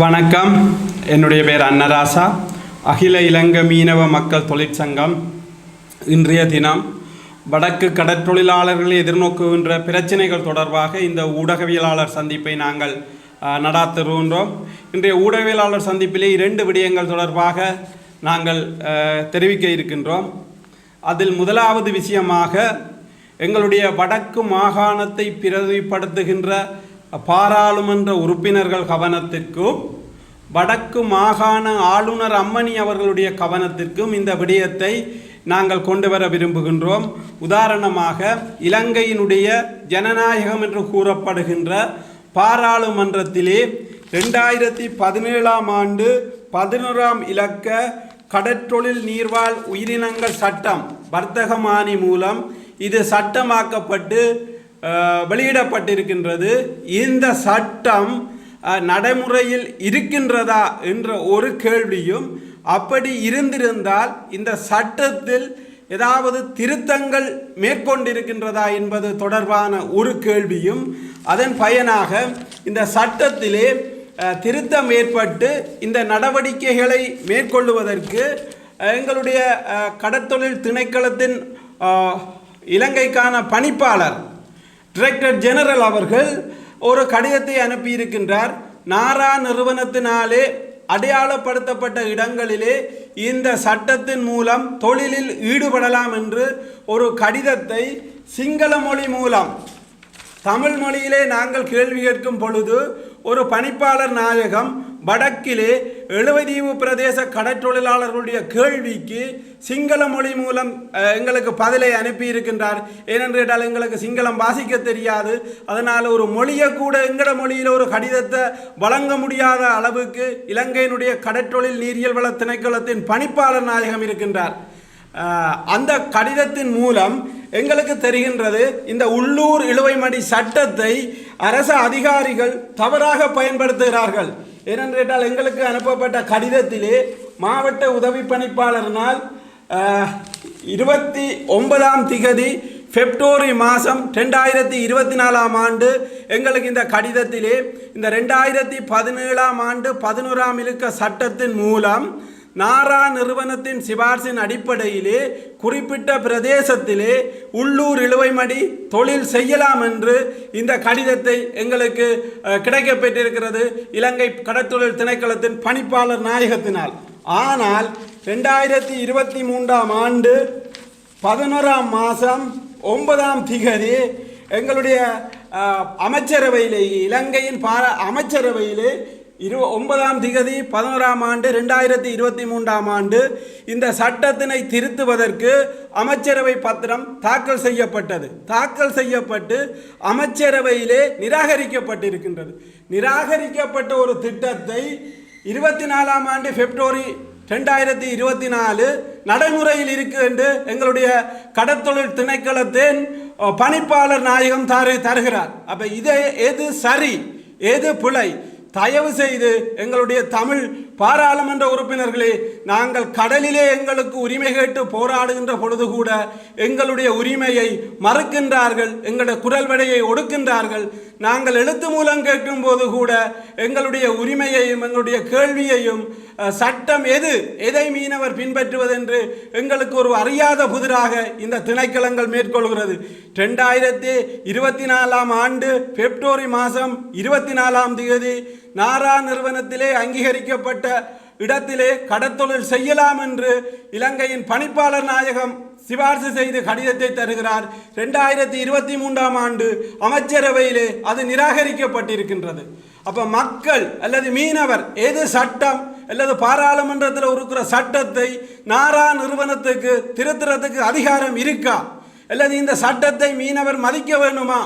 வணக்கம். என்னுடைய பேர் அன்னராசா அகில இலங்கை மீனவ மக்கள் தொழிற்சங்கம் இன்றைய தினம் வடக்கு கடற்தொழிலாளர்களை எதிர்நோக்குகின்ற பிரச்சனைகள் தொடர்பாக இந்த ஊடகவியலாளர் சந்திப்பை நாங்கள் நடாத்துகின்றோம் இன்றைய ஊடகவியலாளர் சந்திப்பிலே இரண்டு விடயங்கள் தொடர்பாக நாங்கள் தெரிவிக்க இருக்கின்றோம். அதில் முதலாவது விஷயமாக எங்களுடைய வடக்கு மாகாணத்தை பிரதிப்படுத்துகின்ற பாராளுமன்ற உறுப்பினர்கள் கவனத்திற்கும் வடக்கு மாகாண ஆளுநர் அம்மணி அவர்களுடைய கவனத்திற்கும் இந்த விடயத்தை நாங்கள் கொண்டு வர விரும்புகின்றோம். உதாரணமாக இலங்கையினுடைய ஜனநாயகம் என்று கூறப்படுகின்ற பாராளுமன்றத்திலே ரெண்டாயிரத்தி பதினேழாம் ஆண்டு பதினோராம் இலக்க கடற்றொழில் நீர்வாழ் உயிரினங்கள் சட்டம் வர்த்தகமானி மூலம் இது சட்டமாக்கப்பட்டு வெளியிடப்பட்டிருக்கின்றது. இந்த சட்டம் நடைமுறையில் இருக்கின்றதா என்ற ஒரு கேள்வியும் அப்படி இருந்திருந்தால் இந்த சட்டத்தில் ஏதாவது திருத்தங்கள் மேற்கொண்டிருக்கின்றதா என்பது தொடர்பான ஒரு கேள்வியும் அதன் பயனாக இந்த சட்டத்திலே திருத்தம் ஏற்பட்டு இந்த நடவடிக்கைகளை மேற்கொள்ளுவதற்கு எங்களுடைய கடற்தொழில் திணைக்களத்தின் இலங்கைக்கான பணிப்பாளர் டிரெக்டர் ஜெனரல் அவர்கள் ஒரு கடிதத்தை அனுப்பியிருக்கின்றார். நாரா நிறுவனத்தினாலே அடையாளப்படுத்தப்பட்ட இடங்களிலே இந்த சட்டத்தின் மூலம் தொழிலில் ஈடுபடலாம் என்று ஒரு கடிதத்தை சிங்கள மொழி மூலம் தமிழ் மொழியிலே நாங்கள் கேள்வி கேட்கும் பொழுது ஒரு பணிப்பாளர் நாயகம் வடக்கிலே எழுவதீவு பிரதேச கடற்றொழிலாளர்களுடைய கேள்விக்கு சிங்கள மொழி மூலம் எங்களுக்கு பதிலை அனுப்பியிருக்கின்றார். ஏனென்று கேட்டால் எங்களுக்கு சிங்களம் வாசிக்க தெரியாது. அதனால் ஒரு மொழியை கூட எங்கட மொழியில் ஒரு கடிதத்தை வழங்க முடியாத அளவுக்கு இலங்கையினுடைய கடற்றொழில் நீரியல் வள திணைக்களத்தின் பணிப்பாளர் நாயகம் இருக்கின்றார். அந்த கடிதத்தின் மூலம் எங்களுக்கு தெரிகின்றது இந்த உள்ளூர் இழுவைமடி சட்டத்தை அரசு அதிகாரிகள் தவறாக பயன்படுத்துகிறார்கள். ஏனென்று கேட்டால் எங்களுக்கு அனுப்பப்பட்ட கடிதத்திலே மாவட்ட உதவி பணிப்பாளரினால் இருபத்தி ஒன்பதாம் திகதி பிப்ரவரி மாதம் ரெண்டாயிரத்தி இருபத்தி நாலாம் ஆண்டு. எங்களுக்கு இந்த கடிதத்திலே இந்த ரெண்டாயிரத்தி பதினேழாம் ஆண்டு பதினோராம் இலக்க சட்டத்தின் மூலம் நாரா நிறுவனத்தின் சிபார்சின் அடிப்படையிலே குறிப்பிட்ட பிரதேசத்திலே உள்ளூர் இழுவைமடி தொழில் செய்யலாம் என்று இந்த கடிதத்தை எங்களுக்கு கிடைக்கப்பெற்றிருக்கிறது இலங்கை கடற்தொழில் திணைக்களத்தின் பணிப்பாளர் நாயகத்தினால். ஆனால் ரெண்டாயிரத்தி இருபத்தி மூன்றாம் ஆண்டு பதினோராம் மாதம் ஒன்பதாம் திகதி எங்களுடைய அமைச்சரவையிலே இலங்கையின் பார அமைச்சரவையிலே இரு ஒன்பதாம் திகதி பதினோராம் ஆண்டு ரெண்டாயிரத்தி இருபத்தி மூன்றாம் ஆண்டு இந்த சட்டத்தினை திருத்துவதற்கு அமைச்சரவை பத்திரம் தாக்கல் செய்யப்பட்டது. தாக்கல் செய்யப்பட்டு அமைச்சரவையிலே நிராகரிக்கப்பட்டிருக்கின்றது. நிராகரிக்கப்பட்ட ஒரு திட்டத்தை இருபத்தி நாலாம் ஆண்டு பிப்ரவரி ரெண்டாயிரத்தி இருபத்தி நாலு நடைமுறையில் இருக்கு என்று எங்களுடைய கடற்தொழில் திணைக்களத்தின் பணிப்பாளர் நாயகம் தரு தருகிறார். அப்போ இது எது சரி எது பிழை தயவு செய்து எங்களுடைய தமிழ் பாராளுமன்ற உறுப்பினர்களே நாங்கள் கடலிலே எங்களுக்கு உரிமை கேட்டு போராடுகின்ற பொழுது கூட எங்களுடைய உரிமையை மறுக்கின்றார்கள் எங்களுடைய குரல் வடையை ஒடுக்கின்றார்கள். நாங்கள் எழுத்து மூலம் கேட்கும் போது கூட எங்களுடைய உரிமையையும் எங்களுடைய கேள்வியையும் சட்டம் எது எதை மீனவர் பின்பற்றுவதென்று எங்களுக்கு ஒரு அறியாத புதிராக இந்த திணைக்களங்கள் மேற்கொள்கிறது. ரெண்டாயிரத்தி இருபத்தி நாலாம் ஆண்டு பிப்ரவரி மாதம் இருபத்தி நாலாம் தேதி நாரா நிறுவனத்திலே அங்கீகரிக்கப்பட்ட இடத்திலே கடத்தொழில் செய்யலாம் என்று இலங்கையின் பணிப்பாளர் நாயகம் சிபார்சு செய்து கடிதத்தை தருகிறார். ரெண்டாயிரத்தி இருபத்தி மூன்றாம் ஆண்டு அமைச்சரவையிலே அது நிராகரிக்கப்பட்டிருக்கின்றது. அப்போ மக்கள் அல்லது மீனவர் எது சட்டம் அல்லது பாராளுமன்றத்தில் இருக்கிற சட்டத்தை நாரா நிறுவனத்துக்கு திருத்துறதுக்கு அதிகாரம் இருக்கா? அல்லது இந்த சட்டத்தை மீனவர் மதிக்க வேண்டுமா?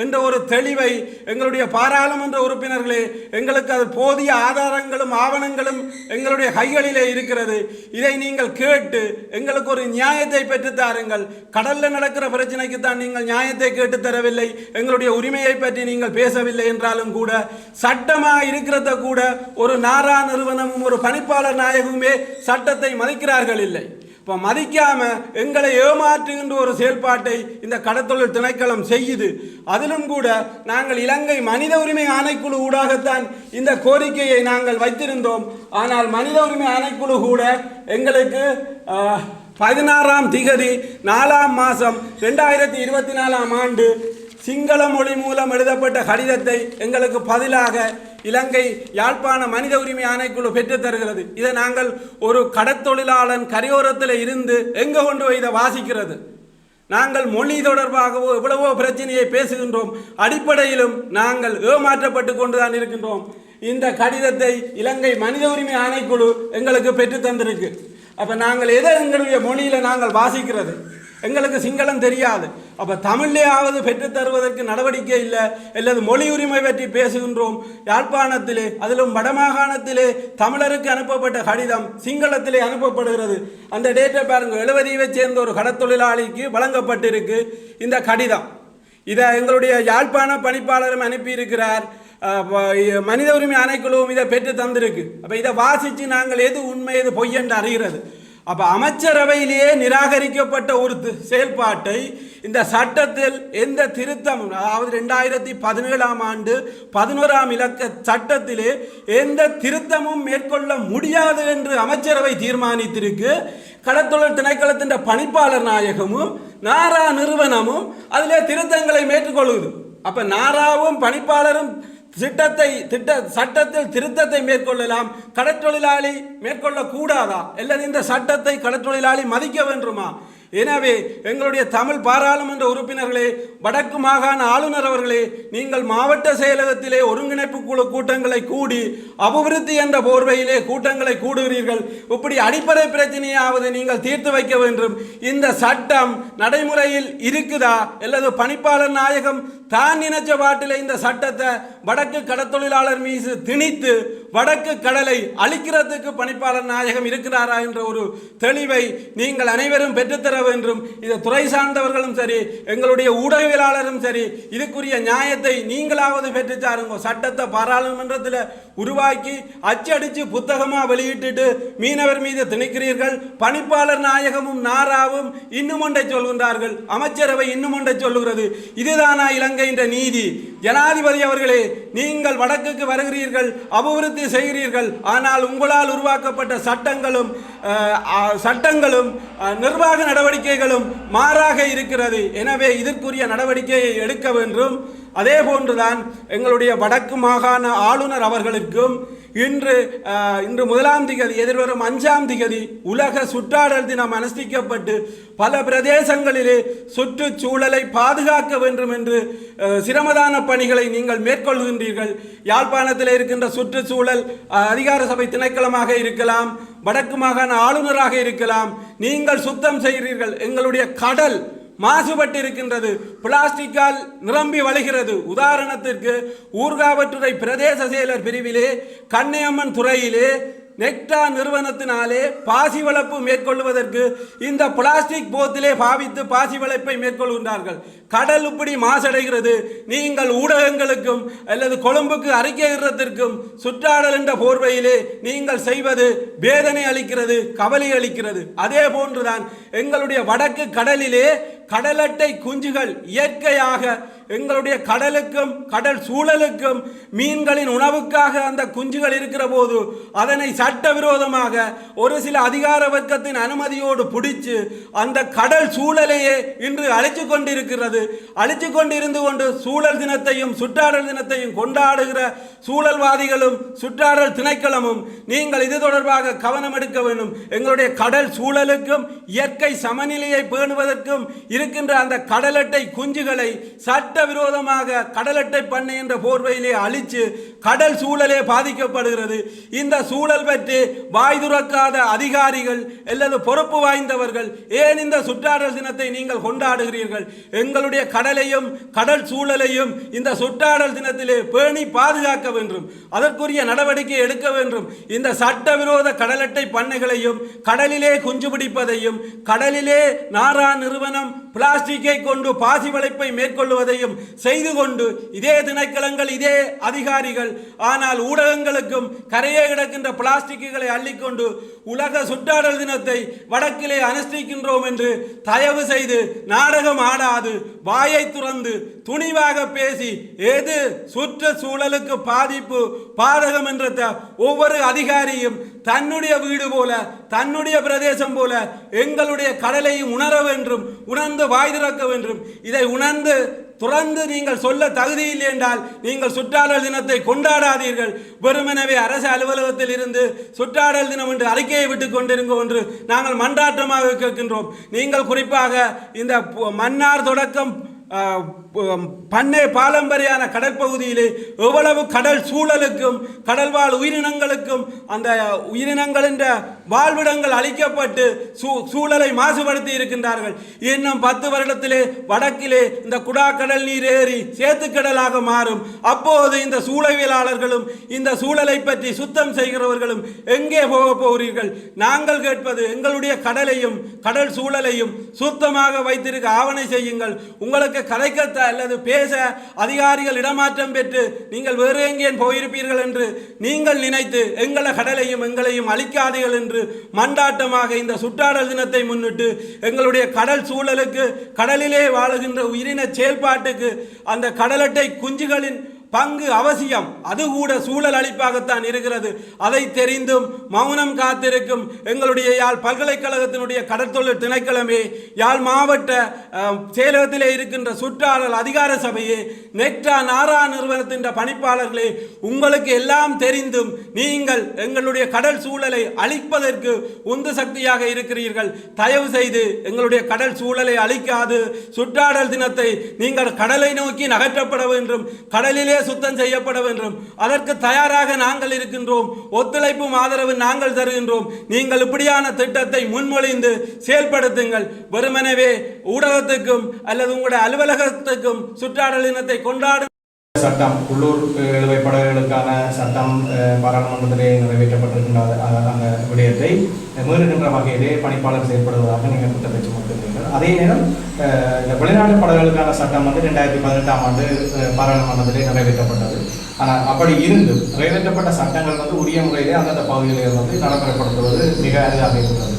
என்ற ஒரு தெளிவை எங்களுடைய பாராளுமன்ற உறுப்பினர்களே எங்களுக்கு அது போதிய ஆதாரங்களும் ஆவணங்களும் எங்களுடைய கைகளிலே இருக்கிறது. இதை நீங்கள் கேட்டு எங்களுக்கு ஒரு நியாயத்தை பெற்றுத்தாருங்கள் தாருங்கள். நடக்கிற பிரச்சனைக்கு தான் நீங்கள் நியாயத்தை கேட்டு தரவில்லை. எங்களுடைய உரிமையை பற்றி நீங்கள் பேசவில்லை என்றாலும் கூட சட்டமாக இருக்கிறத கூட ஒரு நாரா நிறுவனமும் ஒரு பணிப்பாளர் நாயகமுமே சட்டத்தை மதிக்கிறார்கள் இல்லை. இப்போ மதிக்காமல் எங்களை ஏமாற்றுகின்ற ஒரு செயல்பாட்டை இந்த கடத்தொழில் திணைக்களம் செய்யுது. அதிலும் கூட நாங்கள் இலங்கை மனித உரிமை ஆணைக்குழு ஊடாகத்தான் இந்த கோரிக்கையை நாங்கள் வைத்திருந்தோம். ஆனால் மனித உரிமை ஆணைக்குழு கூட எங்களுக்கு பதினாறாம் திகதி நாலாம் மாதம் ரெண்டாயிரத்தி இருபத்தி நாலாம் ஆண்டு சிங்கள மொழி மூலம் எழுதப்பட்ட கடிதத்தை எங்களுக்கு பதிலாக இலங்கை யாழ்ப்பாண மனித உரிமை ஆணைக்குழு பெற்று தருகிறது. இதை நாங்கள் ஒரு கடத்தொழிலாளன் கரையோரத்தில் இருந்து எங்கே கொண்டு போய் இதை வாசிக்கிறது? நாங்கள் மொழி தொடர்பாகவோ எவ்வளவோ பிரச்சனையை பேசுகின்றோம். அடிப்படையிலும் நாங்கள் ஏமாற்றப்பட்டு கொண்டுதான் இருக்கின்றோம். இந்த கடிதத்தை இலங்கை மனித உரிமை ஆணைக்குழு எங்களுக்கு பெற்று தந்திருக்கு. அப்போ நாங்கள் எதை எங்களுடைய மொழியில் நாங்கள் வாசிக்கிறது? எங்களுக்கு சிங்களம் தெரியாது. அப்போ தமிழ்லேயாவது பெற்றுத்தருவதற்கு நடவடிக்கை இல்லை. அல்லது மொழி உரிமை பற்றி பேசுகின்றோம். யாழ்ப்பாணத்திலே அதிலும் வடமாகாணத்திலே தமிழருக்கு அனுப்பப்பட்ட கடிதம் சிங்களத்திலே அனுப்பப்படுகிறது. அந்த டேட்டை பாருங்கள் எழுபதியை சேர்ந்த ஒரு கடத்தொழிலாளிக்கு வழங்கப்பட்டிருக்கு இந்த கடிதம். இதை எங்களுடைய யாழ்ப்பாண பணிப்பாளரும் அனுப்பியிருக்கிறார். மனித உரிமை ஆணைக்குழுவும் இதை பெற்று தந்திருக்கு. அப்போ இதை வாசித்து நாங்கள் எது உண்மை எது பொய் என்று அறிகிறது. அப்போ அமைச்சரவையிலேயே நிராகரிக்கப்பட்ட ஒரு செயல்பாட்டை இந்த சட்டத்தில் எந்த திருத்தம் அதாவது ரெண்டாயிரத்தி பதினேழாம் ஆண்டு பதினோராம் இலக்க சட்டத்திலே எந்த திருத்தமும் மேற்கொள்ள முடியாது என்று அமைச்சரவை தீர்மானித்திருக்கு. கடத்தொழில் திணைக்களத்தின் பணிப்பாளர் நாயகமும் நாரா நிறுவனமும் அதிலே திருத்தங்களை மேற்கொள்ளுது. அப்ப நாராவும் பணிப்பாளரும் திட்டத்தை திட்ட சட்டத்தில் திருத்தத்தை மேற்கொள்ளலாம். கடற்றொழிலாளி மேற்கொள்ளக்கூடாதா? அல்லது இந்த சட்டத்தை கடற்றொழிலாளி மதிக்க வேண்டுமா? எனவே எங்களுடைய தமிழ் பாராளுமன்ற உறுப்பினர்களே வடக்கு மாகாண ஆளுநர் அவர்களே நீங்கள் மாவட்ட செயலகத்திலே ஒருங்கிணைப்பு குழு கூட்டங்களை கூடி அபிவிருத்தி என்ற போர்வையிலே கூட்டங்களை கூடுகிறீர்கள். இப்படி அடிப்படை பிரச்சனையாவது நீங்கள் தீர்த்து வைக்க வேண்டும். இந்த சட்டம் நடைமுறையில் இருக்குதா? அல்லது பணிப்பாளர் நாயகம் தான் நினைச்ச பாட்டிலே இந்த சட்டத்தை வடக்கு கடத்தொழிலாளர் மீது திணித்து வடக்கு கடலை அழிக்கிறதுக்கு பணிப்பாளர் நாயகம் இருக்கிறாரா என்ற ஒரு தெளிவை நீங்கள் அனைவரும் பெற்றுத்தர வேண்டும். இது துறை சார்ந்தவர்களும் சரி எங்களுடைய ஊடகவியலாளரும் சரி இதுக்குரிய நியாயத்தை நீங்களாவது பெற்றுச்சாருங்க சட்டத்தை பாராளுமன்றத்தில் உருவாக்கி அச்சடிச்சு புத்தகமாக வெளியிட்டுட்டு மீனவர் மீது திணிக்கிறீர்கள். பணிப்பாளர் நாயகமும் நாராவும் இன்னும் ஒன்றை சொல்கின்றார்கள். அமைச்சரவை இன்னும் ஒன்றை சொல்லுகிறது. இதுதானா என்ற நீதி? ஜனாதிபதி அவர்களே நீங்கள் வடக்குக்கு வருகிறீர்கள் அபிவிருத்தி செய்கிறீர்கள் ஆனால் உங்களால் உருவாக்கப்பட்ட சட்டங்களும் சட்டங்களும் நிர்வாக நடவடிக்கைகளும் மாறாக இருக்கிறது. எனவே இதற்குரிய நடவடிக்கையை எடுக்க வேண்டும். அதே போன்றுதான் எங்களுடைய வடக்கு மாகாண ஆளுநர் அவர்களுக்கும் இன்று இன்று முதலாம் திகதி எதிர்வரும் அஞ்சாம் திகதி உலக சுற்றாடல் தினம் அனுஷ்டிக்கப்பட்டு பல பிரதேசங்களிலே சுற்றுச்சூழலை பாதுகாக்க வேண்டும் என்று சிரமதான பணிகளை நீங்கள் மேற்கொள்கின்றீர்கள். யாழ்ப்பாணத்தில் இருக்கின்ற சுற்றுச்சூழல் அதிகார சபை திணைக்களமாக இருக்கலாம் வடக்கு மாகாண ஆளுநராக இருக்கலாம் நீங்கள் சுத்தம் செய்கிறீர்கள். எங்களுடைய கடல் மாசுபட்டு இருக்கின்றது பிளாஸ்டிக்கால் நிரம்பி வழிகிறது. உதாரணத்திற்கு ஊர்காவற்றுறை பிரதேச செயலர் பிரிவிலே கண்ணியம்மன் துறையிலே நெக்டா நிறுவனத்தினாலே பாசி வளர்ப்பு மேற்கொள்வதற்கு இந்த பிளாஸ்டிக் போத்திலே பாவித்து பாசி வளர்ப்பை மேற்கொள்கின்றார்கள். கடல் இப்படி மாசடைகிறது. நீங்கள் ஊடகங்களுக்கும் அல்லது கொழும்புக்கு அறிக்கையிடத்திற்கும் சுற்றாடல் என்ற போர்வையிலே நீங்கள் செய்வது வேதனை அளிக்கிறது கவலை அளிக்கிறது. அதே போன்றுதான் எங்களுடைய வடக்கு கடலிலே கடலட்டை குஞ்சுகள் இயற்கையாக எங்களுடைய கடலுக்கும் கடல் சூழலுக்கும் மீன்களின் உணவுக்காக அந்த குஞ்சுகள் இருக்கிற போது அதனை சட்டவிரோதமாக ஒரு சில அதிகார வர்க்கத்தின் அனுமதியோடு பிடிச்சு அந்த கடல் சூழலையே இன்று அழிச்சு கொண்டிருக்கிறது. அழிச்சு கொண்டிருந்து கொண்டு சூழல் தினத்தையும் சுற்றாடல் தினத்தையும் கொண்டாடுகிற சூழல்வாதிகளும் சுற்றாடல் திணைக்களமும் நீங்கள் இது தொடர்பாக கவனம் எடுக்க வேண்டும். எங்களுடைய கடல் சூழலுக்கும் இயற்கை சமநிலையை பேணுவதற்கும் இருக்கின்ற அந்த கடலட்டை குஞ்சுகளை சட்ட சட்டவிரோதமாக கடலட்டை பண்ணை என்ற போர்வையிலே அழித்து கடல் சூழலே பாதிக்கப்படுகிறது. இந்த சூழல் பற்றி வாய் துறக்காத அதிகாரிகள் அல்லது பொறுப்பு வாய்ந்தவர்கள் ஏன் இந்த சுற்றாடல் தினத்தை நீங்கள் கொண்டாடுகிறீர்கள்? எங்களுடைய கடலையும் கடல் சூழலையும் இந்த சுற்றாடல் தினத்திலே பேணி பாதுகாக்க வேண்டும். அதற்குரிய நடவடிக்கை எடுக்க வேண்டும். இந்த சட்டவிரோத கடலட்டை பண்ணைகளையும் கடலிலே குஞ்சு பிடிப்பதையும் கடலிலே நாரா நிறுவனம் பிளாஸ்டிக்கை கொண்டு பாசி வளைப்பை மேற்கொள்வதையும் செய்து கொண்டு இதே திணைக்களங்கள் இதே அதிகாரிகள் ஆனால் ஊடகங்களுக்கும் கரையே கிடக்கின்ற பிளாஸ்டிக்குகளை அள்ளிக்கொண்டு உலக சுற்றாடல் தினத்தை வடக்கிலே அனுஷ்டிக்கின்றோம் என்று தயவு செய்து நாடகம் ஆடாது வாயை துறந்து துணிவாக பேசி எது சுற்றுச்சூழலுக்கு பாதிப்பு பாதகம் என்ற ஒவ்வொரு அதிகாரியும் தன்னுடைய வீடு போல தன்னுடைய பிரதேசம் போல எங்களுடைய கடலையும் உணர வேண்டும் உணர்ந்து வாய் திறக்க வேண்டும் இதை உணர்ந்து துறந்து நீங்கள் சொல்ல தகுதியில்லை என்றால் நீங்கள் சுற்றாடல் தினத்தை கொண்டாடாதீர்கள். வெறுமெனவே அரசு அலுவலகத்தில் இருந்து சுற்றாடல் தினம் என்று அறிக்கையை விட்டுக் கொண்டிருங்க என்று நாங்கள் மன்றாட்டமாக கேட்கின்றோம். நீங்கள் குறிப்பாக இந்த மன்னார் தொடக்கம் பண்ணை பாரம்பரியான கடற்பகுதியிலே எவ்வளவு கடல் சூழலுக்கும் கடல்வாழ் உயிரினங்களுக்கும் அந்த உயிரினங்களின் வாழ்விடங்கள் அழிக்கப்பட்டு சூ- சூழலை மாசுபடுத்தி இருக்கின்றார்கள். இன்னும் பத்து வருடத்திலே வடக்கிலே இந்த குடா கடல் நீர் ஏறி சேத்துக்கடலாக மாறும். அப்போது இந்த சூழவியலாளர்களும் இந்த சூழலை பற்றி சுத்தம் செய்கிறவர்களும் எங்கே போக போகிறீர்கள்? நாங்கள் கேட்பது எங்களுடைய கடலையும் கடல் சூழலையும் சுத்தமாக வைத்திருக்க ஆவணை செய்யுங்கள். உங்களுக்கு கலைக்கத்த அல்லது பேச அதிகாரிகள் இடமாற்றம் பெற்று நீங்கள் வேறு எங்கேயும் போயிருப்பீர்கள் என்று நீங்கள் நினைத்து எங்கள கடலையும் எங்களையும் அழிக்காதீர்கள் என்று மண்டாட்டமாக இந்த சுற்றாடல் தினத்தை முன்னிட்டு எங்களுடைய கடல் சூழலுக்கு கடலிலே வாழுகின்ற உயிரின செயல்பாட்டுக்கு அந்த கடலட்டை குஞ்சுகளின் பங்கு அவசியம். அது கூட சூழல் அளிப்பாகத்தான் இருக்கிறது. அதை தெரிந்தும் மௌனம் காத்திருக்கும் எங்களுடைய யாழ் பல்கலைக்கழகத்தினுடைய கடற்தொழில் திணைக்களமே யாழ் மாவட்ட செயலகத்திலே இருக்கின்ற சுற்றாடல் அதிகார சபையே நெக்டா நாரா நிறுவனத்தின் பணிப்பாளர்களே உங்களுக்கு எல்லாம் தெரிந்தும் நீங்கள் எங்களுடைய கடல் சூழலை அழிப்பதற்கு உந்து சக்தியாக இருக்கிறீர்கள். தயவு செய்து எங்களுடைய கடல் சூழலை அழிக்காது. சுற்றாடல் தினத்தை நீங்கள் கடலை நோக்கி நகற்றப்பட வேண்டும். கடலிலே சுத்தம் செய்யப்பட வேண்டும். அதற்கு தயாராக நாங்கள் இருக்கின்றோம். ஒத்துழைப்பும் ஆதரவு நாங்கள் தருகின்றோம். நீங்கள் இப்படியான திட்டத்தை முன்மொழிந்து செயல்படுத்துங்கள். வெறுமனவே ஊடகத்துக்கும் அல்லது உங்களுடைய அலுவலகத்துக்கும் சுற்றாடல் இனத்தை கொண்டாடும் சட்டம் உள்ளூர் இழுவை படகுகளுக்கான சட்டம் பாராளுமன்றத்திலே நிறைவேற்றப்பட்டிருக்கின்ற அந்த- விடயத்தை மீறுகின்ற வகையிலே பணிப்பாளர் செயல்படுவதாக நீங்கள் குற்றம் வச்சு கொடுத்திருக்கிறீர்கள் அதே நேரம் இந்த வெளிநாட்டு படகுகளுக்கான சட்டம் வந்து ரெண்டாயிரத்தி பதினெட்டாம் ஆண்டு பாராளுமன்றத்திலே நிறைவேற்றப்பட்டது. ஆனால் அப்படி இருந்து நிறைவேற்றப்பட்ட சட்டங்கள் வந்து உரிய முறையிலே அந்தந்த பகுதிகளில் வந்து நடைமுறைப்படுத்துவது மிக அரிதாக இருக்கிறது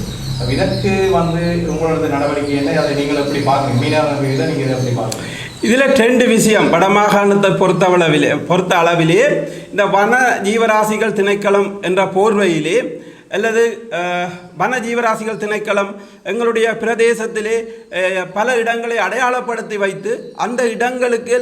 இதற்கு வந்து உங்களோட நடவடிக்கை என்ன? அதை நீங்கள் எப்படி பார்க்குறீங்க? மீனவர்கள் இதை நீங்கள் எப்படி பார்க்குறீங்க? இதில் ரெண்டு விஷயம். வடமாகாணத்தை பொறுத்த அளவிலே பொறுத்த அளவிலே இந்த வன ஜீவராசிகள் திணைக்களம் என்ற போர்வையிலே அல்லது வன ஜீவராசிகள் திணைக்களம் எங்களுடைய பிரதேசத்திலே பல இடங்களை அடையாளப்படுத்தி வைத்து அந்த இடங்களுக்கு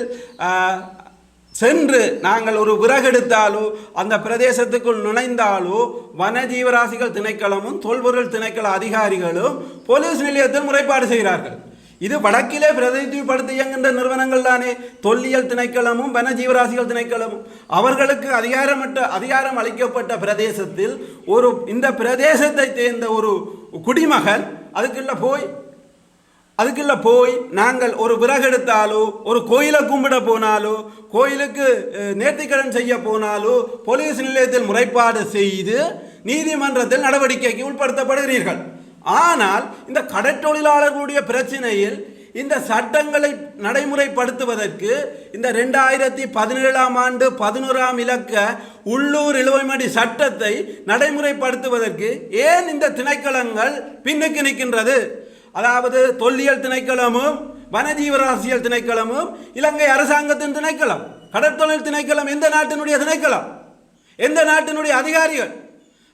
சென்று நாங்கள் ஒரு விறகெடுத்தாலோ அந்த பிரதேசத்துக்குள் நுழைந்தாலோ வன ஜீவராசிகள் திணைக்களமும் தொல்பொருள் திணைக்கள அதிகாரிகளும் போலீஸ் நிலையத்தில் முறைப்பாடு செய்கிறார்கள். இது வடக்கிலே பிரதிநிதிப்படுத்த இயங்குகின்ற நிறுவனங்கள் தானே. தொல்லியல் திணைக்களமும் வனஜீவராசிகள் திணைக்களமும். அவர்களுக்கு அதிகாரமற்ற அதிகாரம் அளிக்கப்பட்ட பிரதேசத்தில் ஒரு இந்த பிரதேசத்தை சேர்ந்த ஒரு குடிமகன் அதுக்குள்ள போய் அதுக்குள்ள போய் நாங்கள் ஒரு விறகு எடுத்தாலோ ஒரு கோயிலை கும்பிட போனாலோ கோயிலுக்கு நேர்த்திக்கடன் செய்ய போனாலோ போலீஸ் நிலையத்தில் முறைப்பாடு செய்து நீதிமன்றத்தில் நடவடிக்கைக்கு உட்படுத்தப்படுகிறீர்கள். ஆனால் இந்த கடற்றொழிலாளர்களுடைய பிரச்சனையில் இந்த சட்டங்களை நடைமுறைப்படுத்துவதற்கு இந்த ரெண்டாயிரத்தி பதினேழாம் ஆண்டு பதினோராம் இலக்க உள்ளூர் இழுவைமடி சட்டத்தை நடைமுறைப்படுத்துவதற்கு ஏன் இந்த திணைக்களங்கள் பின்னுக்கு நிற்கின்றது? அதாவது தொல்லியல் திணைக்களமும் வனஜீவராசியல் திணைக்களமும் இலங்கை அரசாங்கத்தின் திணைக்களம் கடற்தொழில் திணைக்களம் எந்த நாட்டினுடைய திணைக்களம்? எந்த நாட்டினுடைய அதிகாரிகள்?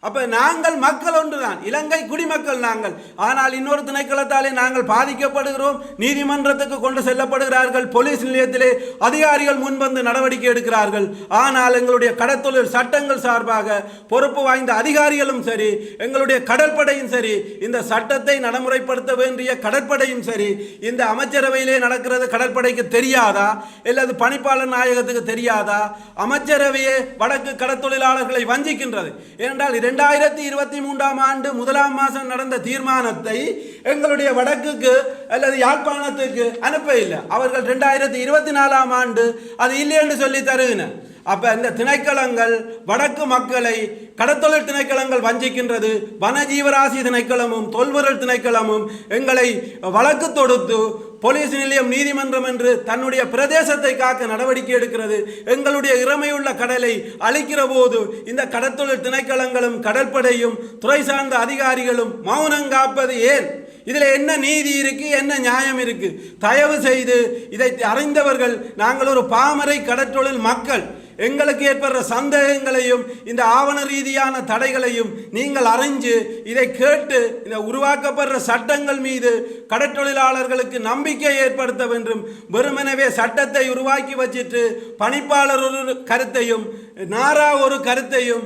அப்போ நாங்கள் மக்கள் ஒன்றுதான். இலங்கை குடிமக்கள் நாங்கள். ஆனால் இன்னொரு திணைக்களத்தாலே நாங்கள் பாதிக்கப்படுகிறோம். நீதிமன்றத்துக்கு கொண்டு செல்லப்படுகிறார்கள். போலீஸ் நிலையத்திலே அதிகாரிகள் முன்வந்து நடவடிக்கை எடுக்கிறார்கள். ஆனால் எங்களுடைய கடற்தொழில் சட்டங்கள் சார்பாக பொறுப்பு வாய்ந்த அதிகாரிகளும் சரி எங்களுடைய கடற்படையும் சரி இந்த சட்டத்தை நடைமுறைப்படுத்த வேண்டிய கடற்படையும் சரி இந்த அமைச்சரவையிலே நடக்கிறது கடற்படைக்கு தெரியாதா? அல்லது பணிப்பாளர் நாயகத்துக்கு தெரியாதா? அமைச்சரவையே வடக்கு கடற்தொழிலாளர்களை வஞ்சிக்கின்றது. ஏனென்றால் இரண்டாயிரத்தி இருபத்தி மூன்றாம் ஆண்டு முதலாம் மாதம் நடந்த தீர்மானத்தை எங்களுடைய வடக்குக்கு அல்லது யாழ்ப்பாணத்துக்கு அனுப்ப இல்லை. அவர்கள் ரெண்டாயிரத்தி இருபத்தி நாலாம் ஆண்டு அது இல்லை என்று சொல்லி தருகின. அப்போ இந்த திணைக்களங்கள் வடக்கு மக்களை கடத்தொழில் திணைக்களங்கள் வஞ்சிக்கின்றது வனஜீவராசி திணைக்களமும் தொல்பொருள் திணைக்களமும் எங்களை வழக்கு தொடுத்து போலீஸ் நிலையம் நீதிமன்றம் என்று தன்னுடைய பிரதேசத்தை காக்க நடவடிக்கை எடுக்கிறது. எங்களுடைய இறமையுள்ள கடலை அழிக்கிற போது இந்த கடற்தொழில் திணைக்களங்களும் கடற்படையும் துறை சார்ந்த அதிகாரிகளும் மௌனம் காப்பது ஏன்? இதில் என்ன நீதி இருக்கு என்ன நியாயம் இருக்கு? தயவு செய்து இதை அறிந்தவர்கள் நாங்கள் ஒரு பாமரை கடற்றொழில் மக்கள் எங்களுக்கு ஏற்படுற சந்தேகங்களையும் இந்த ஆவண ரீதியான தடைகளையும் நீங்கள் அறிஞ்சு இதை கேட்டு இந்த உருவாக்கப்படுற சட்டங்கள் மீது கடற்றொழிலாளர்களுக்கு நம்பிக்கை ஏற்படுத்த வேண்டும். வெறுமெனவே சட்டத்தை உருவாக்கி வச்சிட்டு பணிப்பாளர் ஒரு கருத்தையும் நாரா ஒரு கருத்தையும்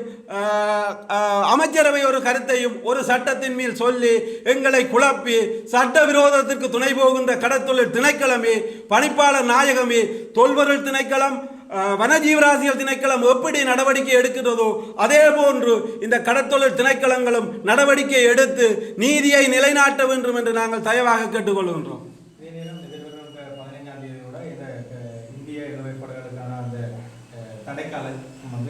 அமைச்சரவை ஒரு கருத்தையும் ஒரு சட்டத்தின் மேல் சொல்லி எங்களை குழப்பி சட்ட விரோதத்திற்கு துணை போகின்ற கடத்தொழில் திணைக்களமே பணிப்பாளர் நாயகமே தொல்பொருள் திணைக்களம் வனஜீவராசிகள் திணைக்களம் எப்படி நடவடிக்கை எடுக்கிறதோ அதே போன்று இந்த கடற்தொழில் திணைக்களங்களும் நடவடிக்கை எடுத்து நீதியை நிலைநாட்ட வேண்டும் என்று நாங்கள் தயவாக கேட்டுக்கொள்கின்றோம். இந்த இந்திய அந்த தடைக்காலம் வந்து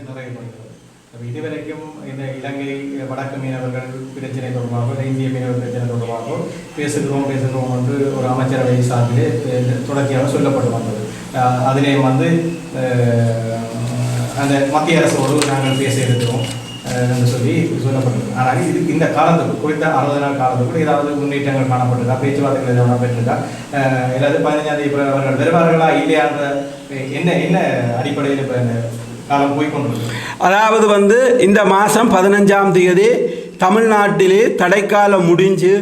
இதுவரைக்கும் இந்த இலங்கை வடக்கு மீனவர்கள் பிரச்சனை தொடர்பாக இந்திய மீனவர் பிரச்சனை தொடர்பாக பேசுகிறோம் பேசுகிறோம் என்று ஒரு அமைச்சரவை சார்பிலே தொடர்ச்சியாக சொல்லப்பட்டு வந்தது. அதிலேயும் அதிலே வந்து அந்த மத்திய அரசோடு நாங்கள் பேச இருக்கிறோம் என்று சொல்லி சொல்லப்பட்டது ஆனால் இது இந்த காலத்துக்கு குறித்த அறுபது நாள் காலத்துக்கு ஏதாவது முன்னேற்றங்கள் காணப்பட்டிருக்கா? பேச்சுவார்த்தைகள் ஏதாவது நடைபெற்றிருக்கா? ஏதாவது பதினஞ்சாம் தேதி அவர்கள் வருவார்களா இல்லையான்ற என்ன என்ன அடிப்படையில் இப்போ இந்த காலம் போய்கொண்டிருக்கு அதாவது வந்து இந்த மாதம் பதினஞ்சாம் தேதி தமிழ்நாட்டிலே தடைக்காலம் முடிஞ்சு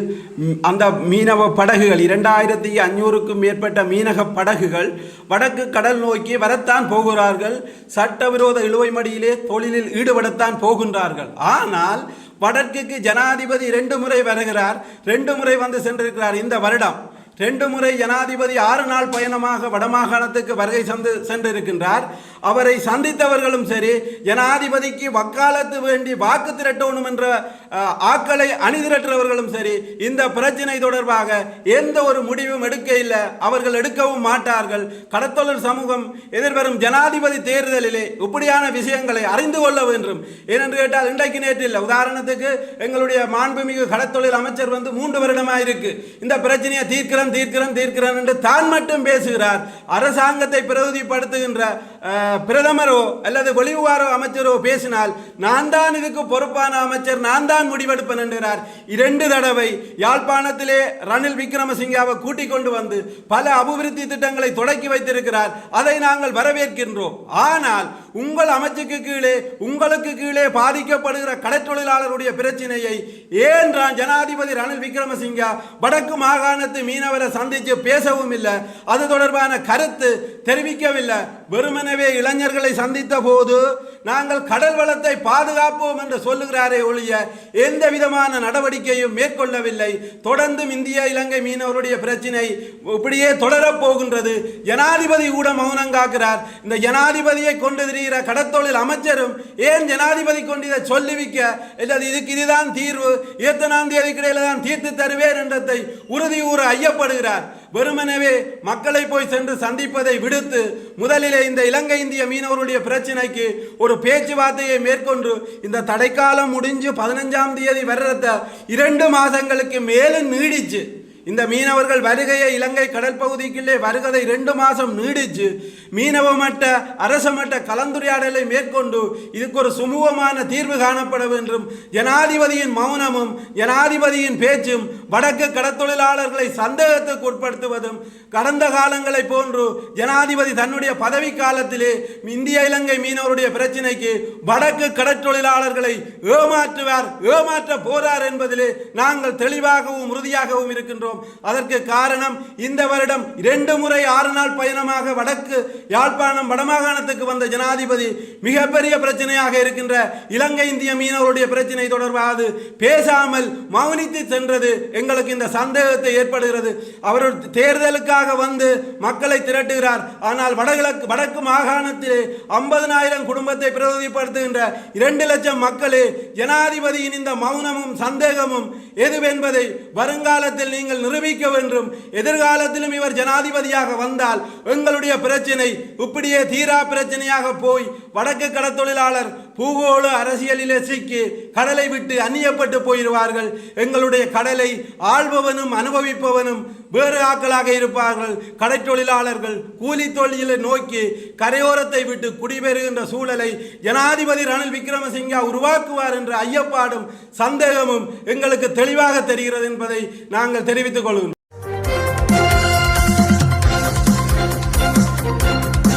அந்த மீனவ படகுகள் இரண்டாயிரத்தி அஞ்சூறுக்கும் மேற்பட்ட மீனக படகுகள் வடக்கு கடல் நோக்கி வரத்தான் போகிறார்கள். சட்டவிரோத இழுவை மடியிலே தொழிலில் ஈடுபடத்தான் போகின்றார்கள். ஆனால் வடக்குக்கு ஜனாதிபதி ரெண்டு முறை வருகிறார். ரெண்டு முறை வந்து சென்றிருக்கிறார் இந்த வருடம். ரெண்டு முறை ஜனாதிபதி ஆறு நாள் பயணமாக வடமாகாணத்துக்கு வருகை சென்று சென்றிருக்கின்றார். அவரை சந்தித்தவர்களும் சரி ஜனாதிபதிக்கு வக்காலத்து வேண்டி வாக்கு திரட்டணும் என்ற ஆக்களை அணிதிரட்டுறவர்களும் சரி இந்த பிரச்சனை தொடர்பாக எந்த ஒரு முடிவும் எடுக்க இல்லை. அவர்கள் எடுக்கவும் மாட்டார்கள். கடத்தொழில் சமூகம் எதிர்வரும் ஜனாதிபதி தேர்தலிலே இப்படியான விஷயங்களை அறிந்து கொள்ள வேண்டும். ஏனென்று கேட்டால் இன்றைக்கு நேற்று இல்லை. உதாரணத்துக்கு எங்களுடைய மாண்புமிகு கடத்தொழில் அமைச்சர் வந்து மூன்று வருடமாக இருக்கு. இந்த பிரச்சனையை தீர்க்கிறேன் தீர்க்கிறேன் தீர்க்கிறேன் என்று தான் மட்டும் பேசுகிறார். அரசாங்கத்தை பிரதிபடுத்துகின்ற பிரதமரோ அல்லது வெளிவாரோ அமைச்சரோ பேசினால் நான் தான் இதுக்கு பொறுப்பான அமைச்சர் நான் தான் முடிவெடுப்பேன் என்கிறார். இரண்டு தடவை யாழ்ப்பாணத்திலே ரணில் விக்ரமசிங்காவை கூட்டிக் கொண்டு வந்து பல அபிவிருத்தி திட்டங்களை தொடக்கி வைத்திருக்கிறார். அதை நாங்கள் வரவேற்கின்றோம். ஆனால் உங்கள் அமைச்சுக்கு கீழே உங்களுக்கு கீழே பாதிக்கப்படுகிற கடற்றொழிலாளருடைய பிரச்சனையை ஏன் ஜனாதிபதி ரணில் விக்ரமசிங்கா வடக்கு மாகாணத்து மீனவரை சந்தித்து பேசவும் இல்லை? அது தொடர்பான கருத்து தெரிவிக்கவில்லை. வெறுமனவே இளைஞர்களை சந்தித்த போது நாங்கள் கடல் வளத்தை பாதுகாப்போம் என்று சொல்லுகிறாரே ஒழிய எந்த விதமான நடவடிக்கையும் மேற்கொள்ளவில்லை. தொடர்ந்தும் இந்திய இலங்கை மீனவருடைய பிரச்சினை இப்படியே தொடரப் போகின்றது. ஜனாதிபதி கூட மௌனம் காக்கிறார். இந்த ஜனாதிபதியை கொண்டு திரிகிற கடத்தொழில் அமைச்சரும் ஏன் ஜனாதிபதி கொண்டு இதை சொல்லிவிக்க? அல்லது இதுக்கு இதுதான் தீர்வு. இருபத்தனாம் தேதிக்கு தான் தீர்த்து தருவேன் என்றதை உறுதி கூற ஐயப்படுகிறார். வெறுமனவே மக்களை போய் சென்று சந்திப்பதை விடுத்து முதலிலே இந்த இலங்கை இந்திய மீனவருடைய பிரச்சனைக்கு ஒரு பேச்சுவார்த்தையை மேற்கொண்டு இந்த தடைக்காலம் முடிஞ்சு பதினஞ்சாம் தேதி வர்றத இரண்டு மாதங்களுக்கு மேலும் நீடிச்சு இந்த மீனவர்கள் வருகையை இலங்கை கடல் பகுதிக்குள்ளே வருகதை ரெண்டு மாதம் நீடிச்சு மீனவ மட்ட அரச மட்ட கலந்துரையாடலை மேற்கொண்டு இதுக்கு ஒரு சுமூகமான தீர்வு காணப்பட வேண்டும் ஜனாதிபதியின் மௌனமும் ஜனாதிபதியின் பேச்சும் வடக்கு கடத்தொழிலாளர்களை சந்தேகத்துக்கு உட்படுத்துவதும் கடந்த காலங்களை போன்று ஜனாதிபதி தன்னுடைய பதவி காலத்திலே இந்திய இலங்கை மீனவருடைய பிரச்சினைக்கு வடக்கு கடற்தொழிலாளர்களை ஏமாற்றுவார் ஏமாற்ற போறார் என்பதிலே நாங்கள் தெளிவாகவும் உறுதியாகவும் இருக்கின்றோம். அதற்கு காரணம் இந்த வருடம் இரண்டு முறை ஆறு நாள் பயணமாக வடக்கு யாழ்ப்பாணம் வடமாகாணத்துக்கு வந்த ஜனாதிபதி மிகப்பெரிய பிரச்சனையாக இருக்கின்ற இலங்கை இந்திய மீனவருடைய பிரச்சனை தொடர்பாக பேசாமல் மௌனித்து சென்றது எங்களுக்கு இந்த சந்தேகத்தை ஏற்படுகிறது. அவர் தேர்தலுக்காக வந்து மக்களை திரட்டுகிறார். ஆனால் வடகிழக்கு வடக்கு மாகாணத்திலே ஐம்பதனாயிரம் குடும்பத்தை பிரதிநிதிப்படுத்துகின்ற இரண்டு லட்சம் மக்களே ஜனாதிபதியின் இந்த மௌனமும் சந்தேகமும் எதுவென்பதை வருங்காலத்தில் நீங்கள் நாங்கள் நிரூபிக்க வேண்டும். எதிர்காலத்திலும் இவர் ஜனாதிபதியாக வந்தால் எங்களுடைய பிரச்சனை இப்படியே தீரா பிரச்சனையாக போய் வடக்கு கடத்தொழிலாளர் பூகோள அரசியலிலே சிக்கி கடலை விட்டு அந்நியப்பட்டு போயிடுவார்கள் எங்களுடைய கடலை ஆள்பவனும் அனுபவிப்பவனும் வேறு ஆக்களாக இருப்பார்கள். கடைத்தொழிலாளர்கள் கூலி தொழிலை நோக்கி கரையோரத்தை விட்டு குடிபெறுகின்ற சூழலை ஜனாதிபதி ரணில் விக்ரமசிங்கா உருவாக்குவார் என்ற ஐயப்பாடும் சந்தேகமும் எங்களுக்கு தெளிவாக தெரிகிறது என்பதை நாங்கள் தெரிவித்துக் கொள்கிறோம்